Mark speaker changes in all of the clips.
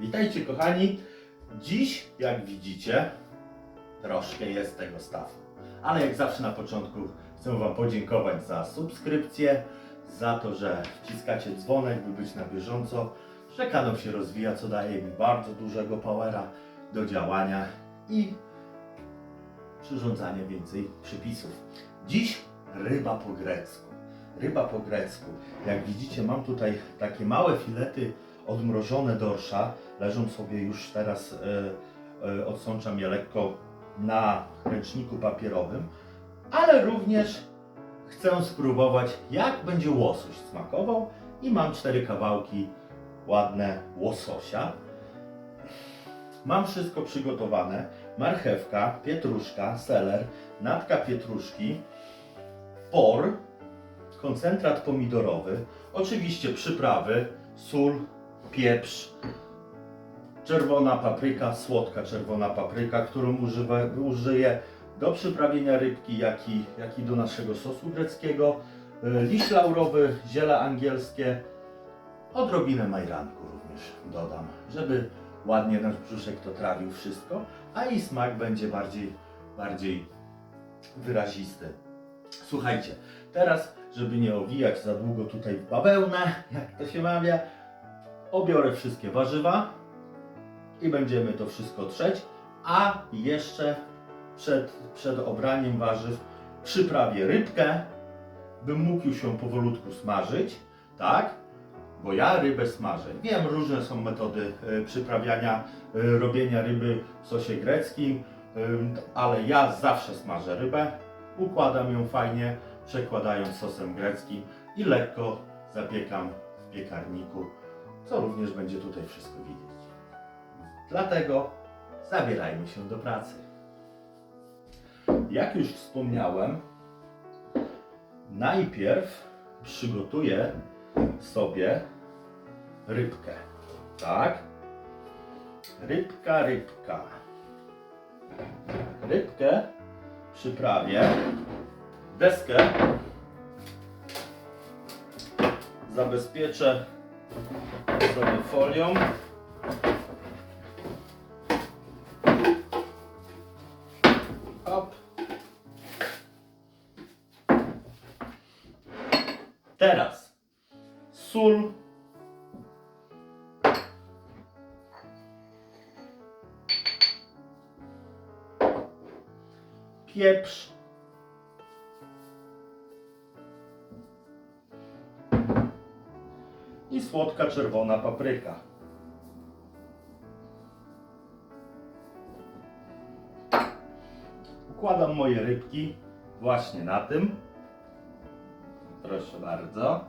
Speaker 1: Witajcie kochani. Dziś, jak widzicie, troszkę jest tego stawu. Ale jak zawsze na początku chcę Wam podziękować za subskrypcję, za to, że wciskacie dzwonek, by być na bieżąco, że kanał się rozwija, co daje mi bardzo dużego powera do działania i przyrządzania więcej przypisów. Dziś ryba po grecku. Ryba po grecku. Jak widzicie, mam tutaj takie małe filety odmrożone dorsza. Leżą sobie już teraz, e, e, odsączam je lekko na ręczniku papierowym, ale również chcę spróbować, jak będzie łosoś smakował i mam cztery kawałki ładne łososia. Mam wszystko przygotowane. Marchewka, pietruszka, seler, natka pietruszki, por, koncentrat pomidorowy, oczywiście przyprawy, sól, pieprz, czerwona papryka, słodka czerwona papryka, którą używę, użyję do przyprawienia rybki, jak i, jak i do naszego sosu greckiego, y, liść laurowy, ziele angielskie, odrobinę majranku również dodam, żeby ładnie nasz brzuszek to trawił wszystko, a i smak będzie bardziej, bardziej wyrazisty. Słuchajcie, teraz, żeby nie owijać za długo tutaj w bawełnę, jak to się mawia, obiorę wszystkie warzywa i będziemy to wszystko trzeć, a jeszcze przed, przed obraniem warzyw przyprawię rybkę, bym mógł już ją powolutku smażyć, tak? Bo ja rybę smażę. Wiem, różne są metody e, przyprawiania, e, robienia ryby w sosie greckim, ale ja zawsze smażę rybę, układam ją fajnie, przekładając sosem greckim i lekko zapiekam w piekarniku, co również będzie tutaj wszystko widzieć. Dlatego zabierajmy się do pracy. Jak już wspomniałem, najpierw przygotuję sobie rybkę. Tak? Rybka, rybka. Rybkę przyprawię. Deskę zabezpieczę sobie folią. Hop. Teraz sól. Pieprz. Słodka czerwona papryka. Układam moje rybki właśnie na tym. Proszę bardzo.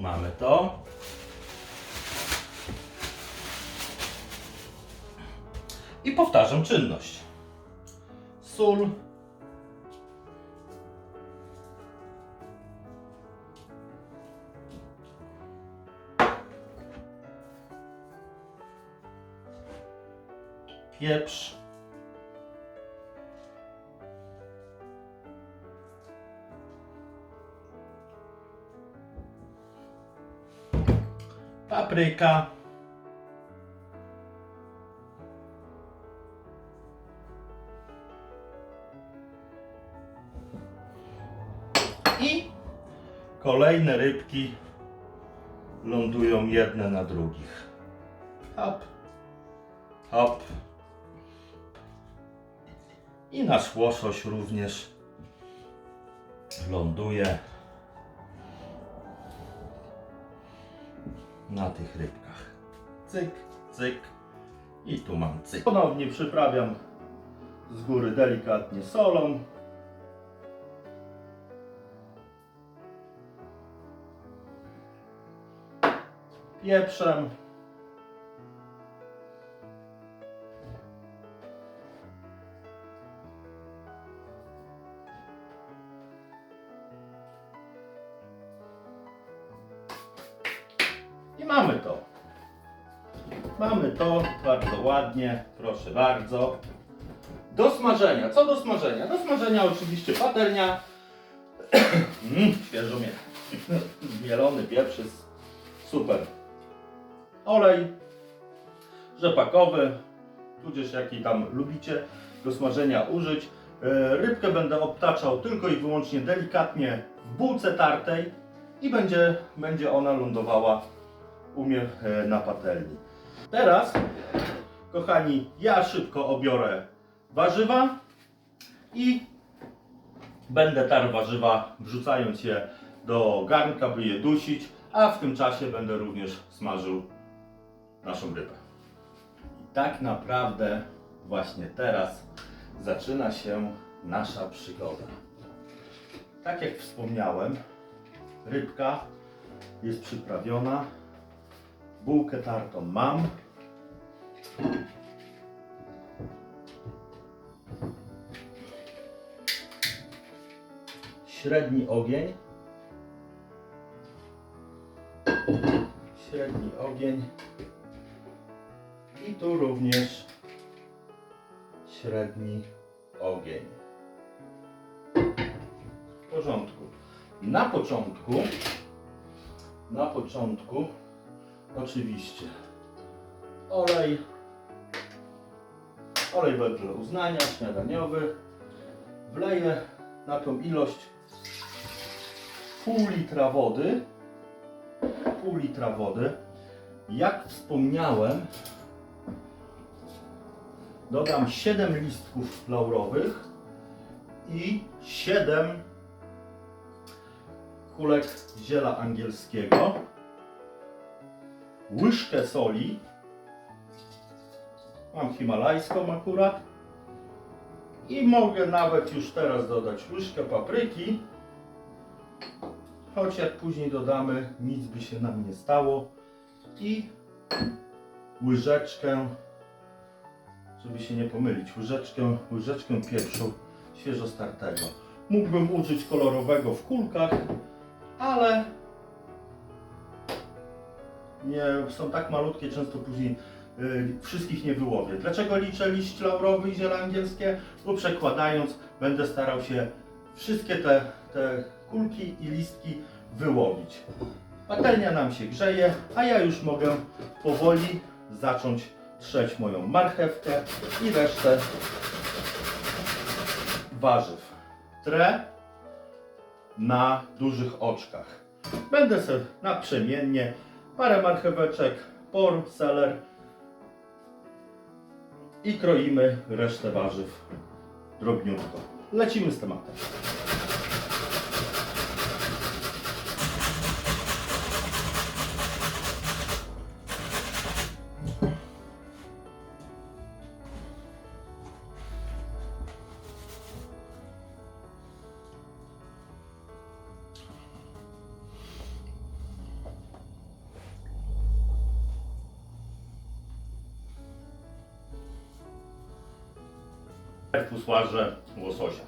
Speaker 1: Mamy to. I powtarzam czynność. Sól. Pieprz. Papryka. Kolejne rybki lądują jedne na drugich. Hop, hop. I nasz łosoś również ląduje na tych rybkach. Cyk, cyk. I tu mam cyk. Ponownie przyprawiam z góry delikatnie solą. Pieprzem. I mamy to. Mamy to bardzo ładnie, proszę bardzo. Do smażenia. Co do smażenia? Do smażenia oczywiście patelnia. mm, świeżo. Mielony pieprz super. Olej rzepakowy, tudzież jaki tam lubicie do smażenia użyć. E, Rybkę będę obtaczał tylko i wyłącznie delikatnie w bułce tartej i będzie, będzie ona lądowała u mnie e, na patelni. Teraz, kochani, ja szybko obiorę warzywa i będę tarł warzywa, wrzucając je do garnka, by je dusić, a w tym czasie będę również smażył naszą rybę. I tak naprawdę właśnie teraz zaczyna się nasza przygoda. Tak jak wspomniałem, rybka jest przyprawiona. Bułkę tartą mam. Średni ogień. Średni ogień. I tu również średni ogień. W porządku. Na początku, na początku, oczywiście, olej, olej wedle uznania, śniadaniowy. Wleję na tą ilość pół litra wody. Pół litra wody. Jak wspomniałem, dodam 7 listków laurowych i 7 kulek ziela angielskiego, łyżkę soli, mam himalajską akurat i mogę nawet już teraz dodać łyżkę papryki, choć jak później dodamy, nic by się nam nie stało i łyżeczkę żeby się nie pomylić, łyżeczkę, łyżeczkę pieprzu świeżo startego. Mógłbym użyć kolorowego w kulkach, ale nie, są tak malutkie, często później y, wszystkich nie wyłowię. Dlaczego liczę liść laurowy i ziele angielskie? Bo przekładając będę starał się wszystkie te, te kulki i listki wyłowić. Patelnia nam się grzeje, a ja już mogę powoli zacząć trzeć moją marchewkę i resztę warzyw. Trę na dużych oczkach. Będę sobie naprzemiennie parę marcheweczek, por, seler i kroimy resztę warzyw drobniutko. Lecimy z tematem. Usłaże łososia.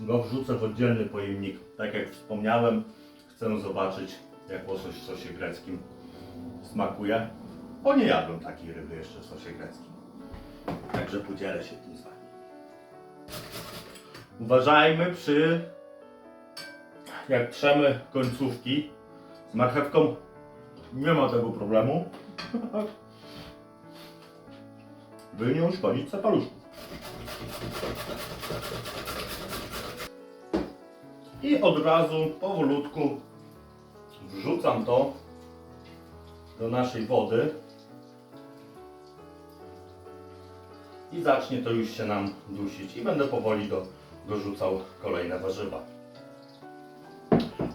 Speaker 1: Go wrzucę w oddzielny pojemnik. Tak jak wspomniałem, chcę zobaczyć jak łosoś w sosie greckim smakuje. Bo nie jadłem takiej ryby jeszcze w sosie greckim. Także podzielę się tym z Wami. Uważajmy przy jak trzemy końcówki z marchewką nie ma tego problemu. By nie uszkodzić paluszków. I od razu powolutku wrzucam to do naszej wody i zacznie to już się nam dusić i będę powoli do, dorzucał kolejne warzywa.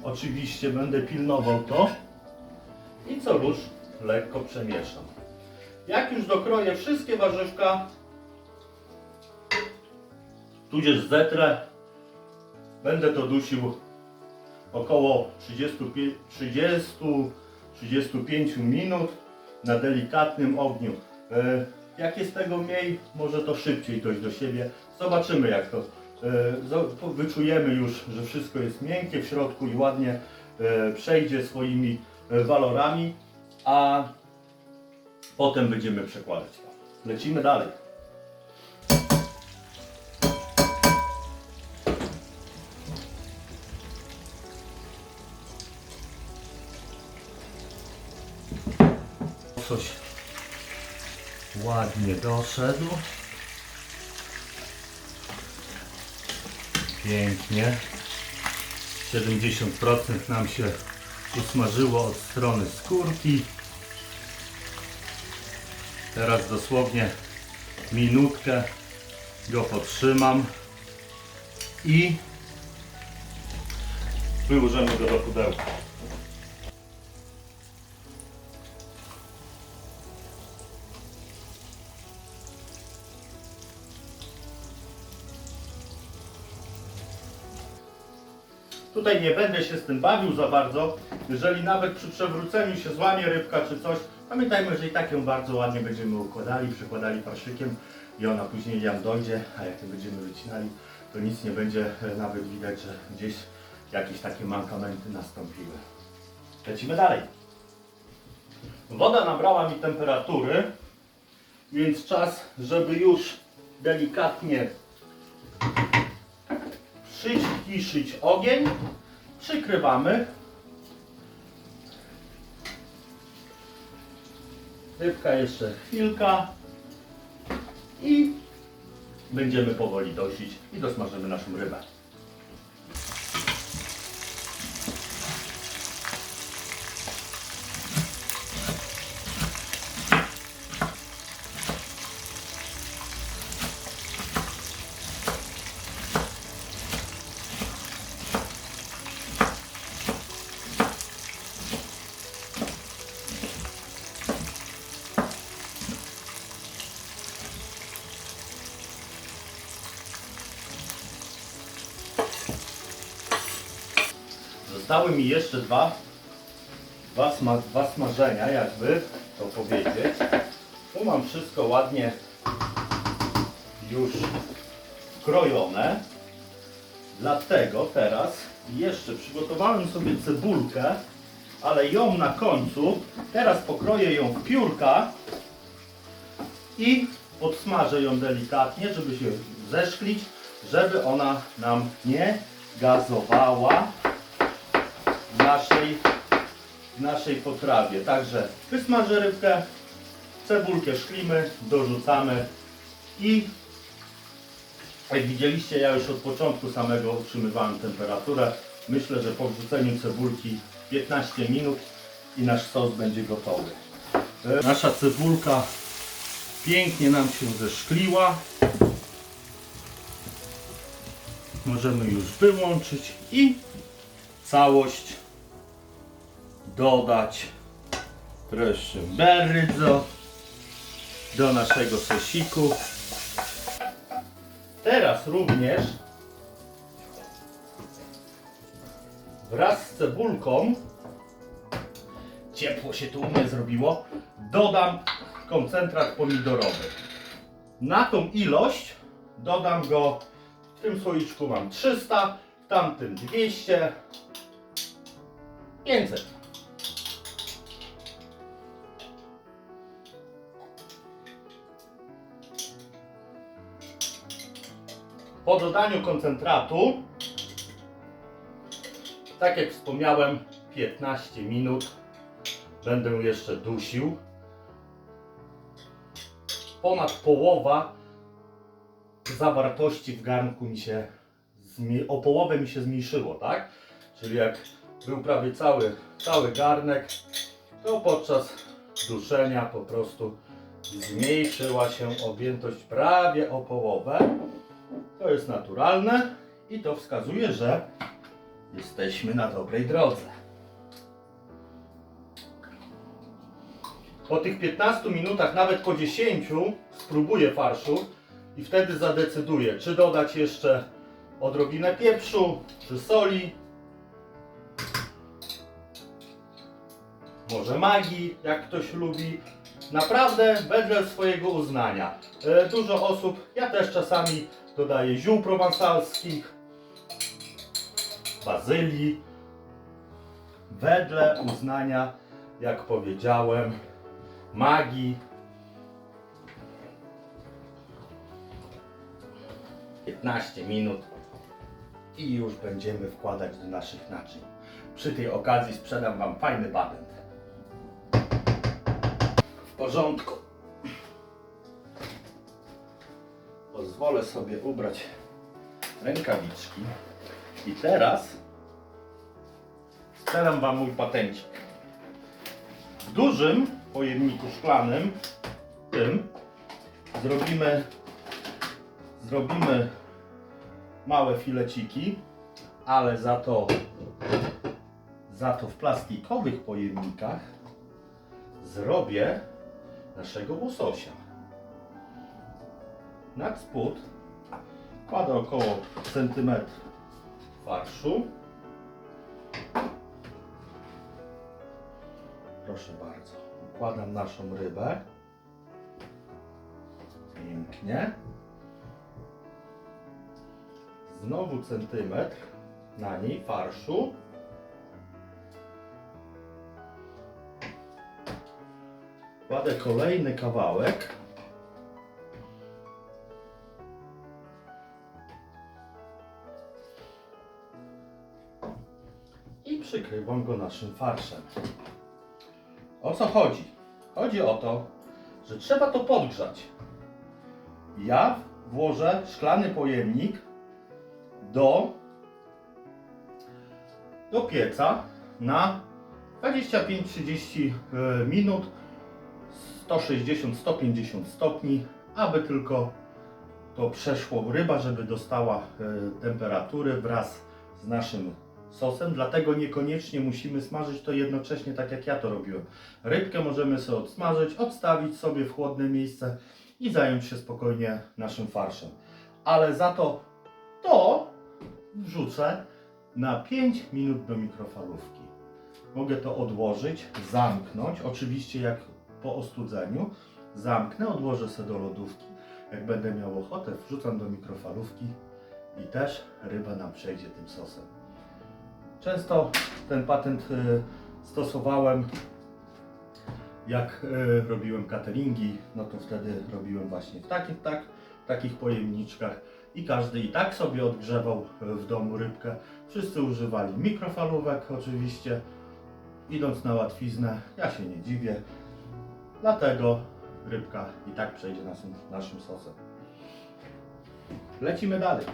Speaker 1: Oczywiście będę pilnował to i co rusz lekko przemieszam. Jak już dokroję wszystkie warzywka, tudzież zetrę, będę to dusił około 30-35 minut na delikatnym ogniu. E, Jak jest tego mniej, może to szybciej dojść do siebie. Zobaczymy jak to. e, Wyczujemy już, że wszystko jest miękkie w środku i ładnie e, przejdzie swoimi walorami. A Potem będziemy przekładać. Lecimy dalej. Coś ładnie doszedł. Pięknie. 70% nam się usmażyło od strony skórki. Teraz dosłownie minutkę go potrzymam i wyłożymy go do pudełka. Tutaj nie będę się z tym bawił za bardzo. Jeżeli nawet przy przewróceniu się złamie rybka czy coś, pamiętajmy, że i tak ją bardzo ładnie będziemy układali, przykładali parszykiem i ona później jam dojdzie, a jak to będziemy wycinali, to nic nie będzie nawet widać, że gdzieś jakieś takie mankamenty nastąpiły. Lecimy dalej. Woda nabrała mi temperatury, więc czas, żeby już delikatnie przyciszyć ogień. Przykrywamy. Rybka jeszcze chwilka i będziemy powoli dosić i dosmażymy naszą rybę. Zostały mi jeszcze dwa, dwa, sma, dwa smażenia, jakby to powiedzieć. Tu mam wszystko ładnie już krojone. Dlatego teraz jeszcze przygotowałem sobie cebulkę, ale ją na końcu. Teraz pokroję ją w piórka i podsmażę ją delikatnie, żeby się zeszklić, żeby ona nam nie gazowała w naszej, w naszej potrawie. Także wysmażę rybkę, cebulkę szklimy, dorzucamy i jak widzieliście, ja już od początku samego utrzymywałem temperaturę. Myślę, że po wrzuceniu cebulki 15 minut i nasz sos będzie gotowy. E, Nasza cebulka pięknie nam się zeszkliła. Możemy już wyłączyć i całość dodać proszę bardzo do naszego sosiku. Teraz również wraz z cebulką ciepło się tu u mnie zrobiło dodam koncentrat pomidorowy. Na tą ilość dodam go w tym słoiczku mam 300, w tamtym 200, 500. Po dodaniu koncentratu, tak jak wspomniałem, 15 minut będę jeszcze dusił. Ponad połowa zawartości w garnku mi się o połowę mi się zmniejszyło, tak? Czyli jak był prawie cały, cały garnek, to podczas duszenia po prostu zmniejszyła się objętość prawie o połowę. To jest naturalne i to wskazuje, że jesteśmy na dobrej drodze. Po tych 15 minutach, nawet po 10, spróbuję farszu i wtedy zadecyduję, czy dodać jeszcze odrobinę pieprzu, czy soli. może magii, jak ktoś lubi. Naprawdę wedle swojego uznania. E, dużo osób, ja też czasami dodaję ziół prowansalskich, bazylii, wedle uznania, jak powiedziałem, magii. Piętnaście minut i już będziemy wkładać do naszych naczyń. Przy tej okazji sprzedam Wam fajny baden. Porządku. Pozwolę sobie ubrać rękawiczki i teraz sprzedam Wam mój patencik. W dużym pojemniku szklanym, tym, zrobimy, zrobimy małe fileciki, ale za to, za to w plastikowych pojemnikach zrobię naszego łososia. Na spód kładę około centymetr farszu. Proszę bardzo. Układam naszą rybę. Pięknie. Znowu centymetr na niej farszu. Kładę kolejny kawałek. I przykrywam go naszym farszem. O co chodzi? Chodzi o to, że trzeba to podgrzać. Ja włożę szklany pojemnik do, do pieca na 25-30 e, minut 160-150 stopni, aby tylko to przeszło ryba, żeby dostała e, temperatury wraz z naszym sosem, dlatego niekoniecznie musimy smażyć to jednocześnie tak jak ja to robiłem. Rybkę możemy sobie odsmażyć, odstawić sobie w chłodne miejsce i zająć się spokojnie naszym farszem. Ale za to to wrzucę na 5 minut do mikrofalówki. Mogę to odłożyć, zamknąć, oczywiście jak po ostudzeniu. Zamknę, odłożę sobie do lodówki. Jak będę miał ochotę, wrzucam do mikrofalówki i też ryba nam przejdzie tym sosem. Często ten patent y, stosowałem jak y, robiłem cateringi, no to wtedy robiłem właśnie w takich, tak, takich pojemniczkach i każdy i tak sobie odgrzewał y, w domu rybkę. Wszyscy używali mikrofalówek oczywiście. Idąc na łatwiznę, ja się nie dziwię. Dlatego rybka i tak przejdzie naszym, naszym sosem. Lecimy dalej.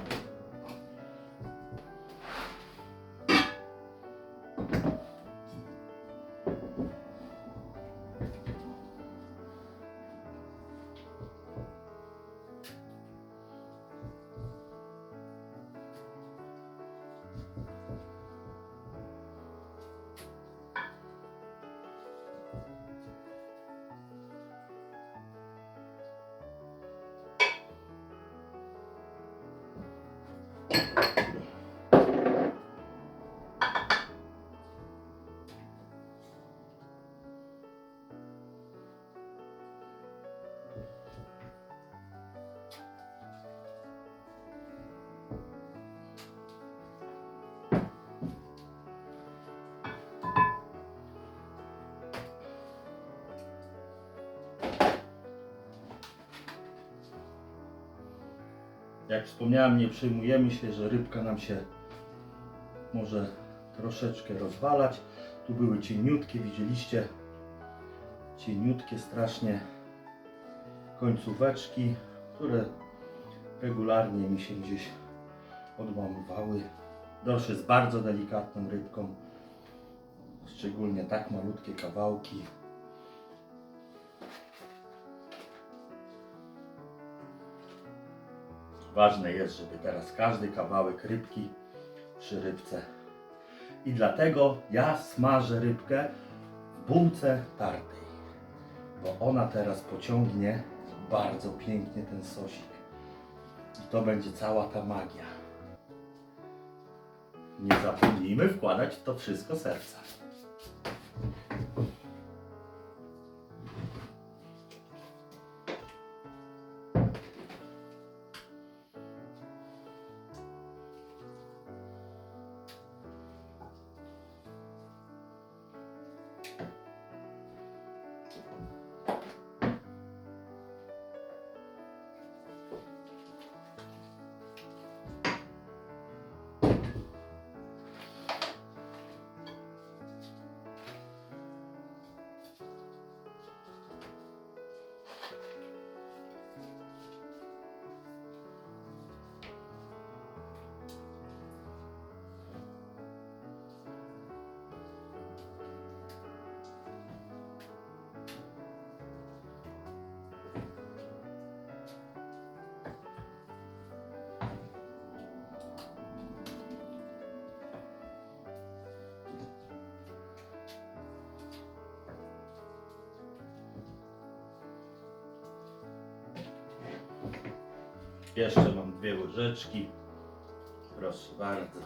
Speaker 1: Thank you. Jak wspomniałem, nie przejmujemy się, że rybka nam się może troszeczkę rozwalać. Tu były cieniutkie, widzieliście? Cieniutkie strasznie końcóweczki, które regularnie mi się gdzieś odłamywały. Dorsz jest bardzo delikatną rybką, szczególnie tak malutkie kawałki. Ważne jest, żeby teraz każdy kawałek rybki przy rybce. I dlatego ja smażę rybkę w bułce tartej, bo ona teraz pociągnie bardzo pięknie ten sosik. I to będzie cała ta magia. Nie zapomnijmy wkładać to wszystko serca. Jeszcze mam dwie łyżeczki. Proszę bardzo.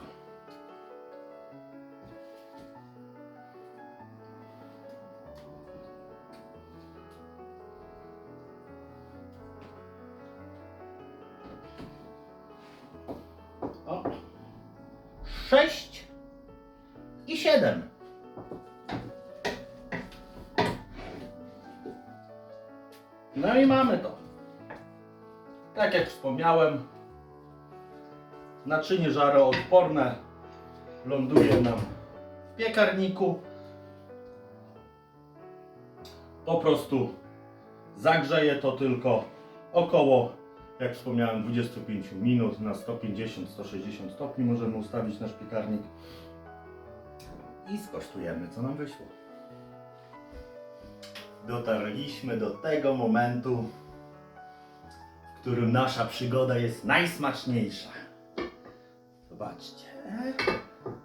Speaker 1: Wspomniałem, naczynie żaroodporne ląduje nam w piekarniku. Po prostu zagrzeje to tylko około, jak wspomniałem, 25 minut na 150-160 stopni możemy ustawić nasz piekarnik i skosztujemy, co nam wyszło. Dotarliśmy do tego momentu, w którym nasza przygoda jest najsmaczniejsza. Zobaczcie.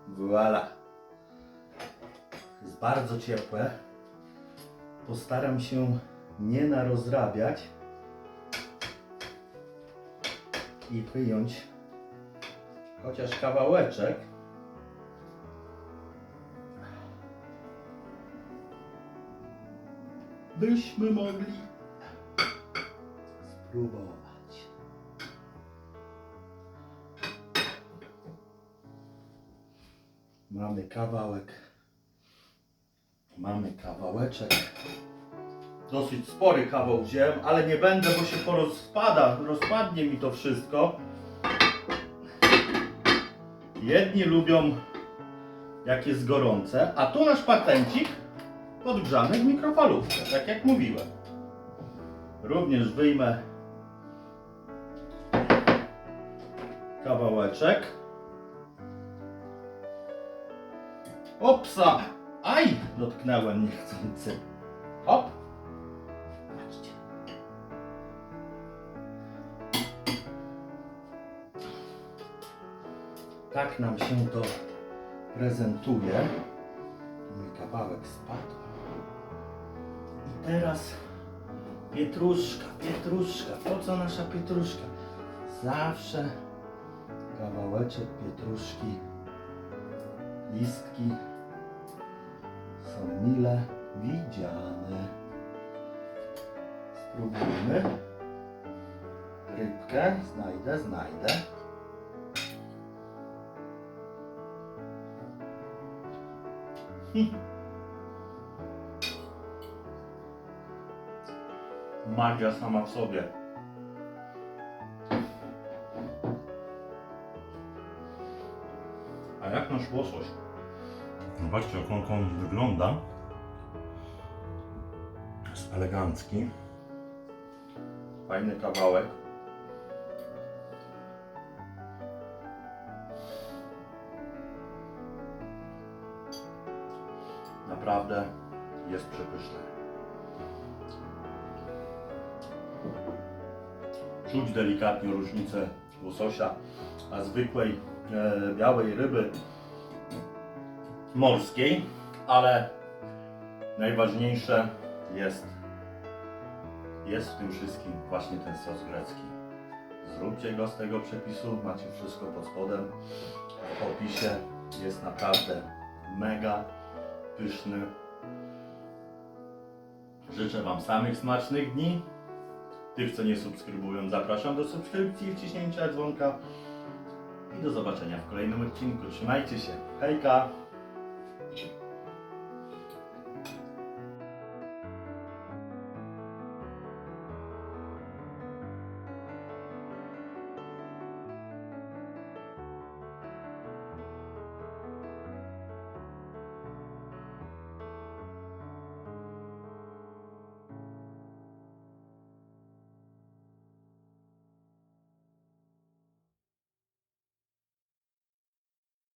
Speaker 1: Voila. Jest bardzo ciepłe. Postaram się nie narozrabiać i wyjąć chociaż kawałeczek. Byśmy mogli spróbować. Mamy kawałek. Mamy kawałeczek. Dosyć spory kawał wziąłem, ale nie będę, bo się porozpada. Rozpadnie mi to wszystko. Jedni lubią jak jest gorące, a tu nasz patencik podgrzany w mikrofalówce, tak jak mówiłem. Również wyjmę kawałeczek. Opsa! Aj! Dotknąłem niechcący. Hop! Patrzcie. Tak nam się to prezentuje. Mój kawałek spadł. I teraz pietruszka, pietruszka. Po co nasza pietruszka? Zawsze kawałeczek pietruszki, listki są mile widziane. Spróbujmy. Rybkę znajdę, znajdę. Magia sama w sobie. Jak nasz łosoś? Zobaczcie, jak on, on wygląda. Jest elegancki. Fajny kawałek. Naprawdę jest przepyszny. Czuć delikatnie różnicę łososia, a zwykłej białej ryby morskiej, ale najważniejsze jest, jest w tym wszystkim właśnie ten sos grecki. Zróbcie go z tego przepisu, macie wszystko pod spodem. W opisie jest naprawdę mega pyszny. Życzę Wam samych smacznych dni. Tych, co nie subskrybują, zapraszam do subskrypcji i wciśnięcia dzwonka. I do zobaczenia w kolejnym odcinku. Trzymajcie się. Hejka!